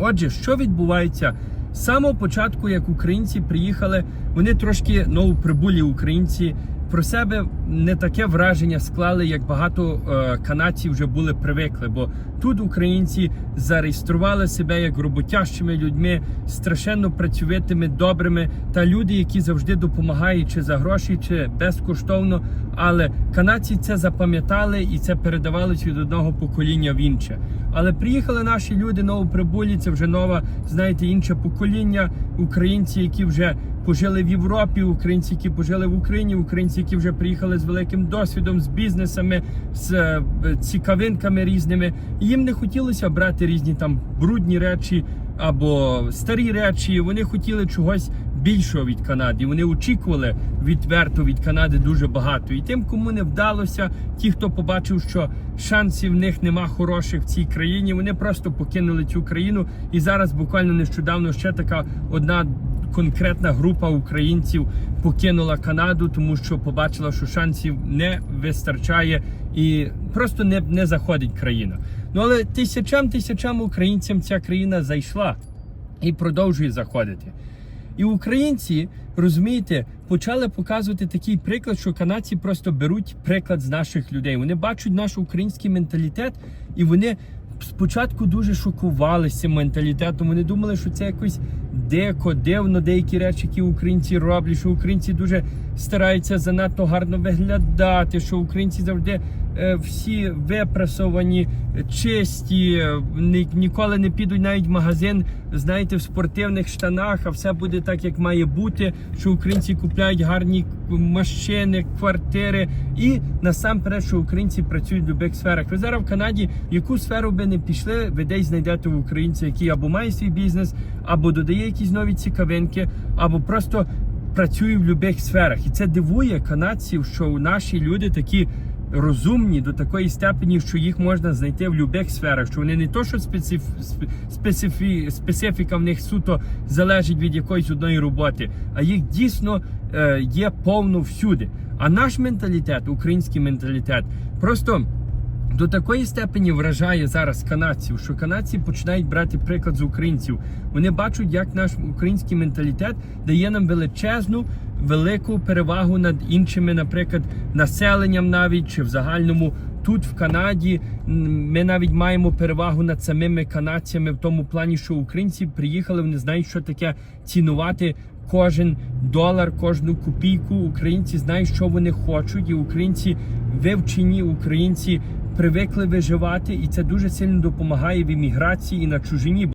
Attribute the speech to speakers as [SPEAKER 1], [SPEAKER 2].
[SPEAKER 1] Отже, що відбувається? З самого початку, як українці приїхали, вони трошки новоприбулі українці. Про себе не таке враження склали, як багато е, канадців вже були привикли. Бо тут українці зареєстрували себе як роботящими людьми, страшенно працьовитими, добрими та люди, які завжди допомагають чи за гроші, чи безкоштовно. Але канадці це запам'ятали і це передавалося від одного покоління в інше. Але приїхали наші люди новоприбулі, це вже нова, знаєте, інше покоління, українці, які вже пожили в Європі, українці, які пожили в Україні, українці, які вже приїхали з великим досвідом, з бізнесами, з е, цікавинками різними. Їм не хотілося брати різні там брудні речі або старі речі. Вони хотіли чогось більшого від Канади. Вони очікували відверто від Канади дуже багато. І тим, кому не вдалося, ті, хто побачив, що шансів в них нема хороших в цій країні, вони просто покинули цю країну. І зараз буквально нещодавно ще така одна конкретна група українців покинула Канаду, тому що побачила, що шансів не вистачає і просто не, не заходить країна. Ну але тисячам тисячам українцям ця країна зайшла і продовжує заходити. І українці, розумієте, почали показувати такий приклад, що канадці просто беруть приклад з наших людей. Вони бачать наш український менталітет, і вони спочатку дуже шокувалися менталітетом. Вони думали, що це якось дико, дивно, деякі речі, які українці роблять, що українці дуже стараються занадто гарно виглядати, що українці завжди е, всі випрасовані, чисті, ні, ніколи не підуть навіть в магазин, знаєте, в спортивних штанах, а все буде так, як має бути. Що українці купляють гарні машини, квартири, і насамперед, що українці працюють в будь-яких сферах. Ви зараз в Канаді, яку сферу би не пішли, ви десь знайдете в українця, який або має свій бізнес, або додає якісь нові цікавинки, або просто працює в будь-яких сферах. І це дивує канадців, що наші люди такі розумні до такої степені, що їх можна знайти в будь-яких сферах, що вони не то, що специф... специфі... специфіка в них суто залежить від якоїсь одної роботи, а їх дійсно е, є повно всюди. А наш менталітет, український менталітет, просто. До такої степені вражає зараз канадців, що канадці починають брати приклад з українців. Вони бачать, як наш український менталітет дає нам величезну, велику перевагу над іншими, наприклад, населенням навіть чи в загальному. Тут в Канаді ми навіть маємо перевагу над самими канадцями в тому плані, що українці приїхали, вони знають, що таке цінувати кожен долар, кожну копійку. Українці знають, що вони хочуть, і українці вивчені, українці привикли виживати, і це дуже сильно допомагає в імміграції і на чужині.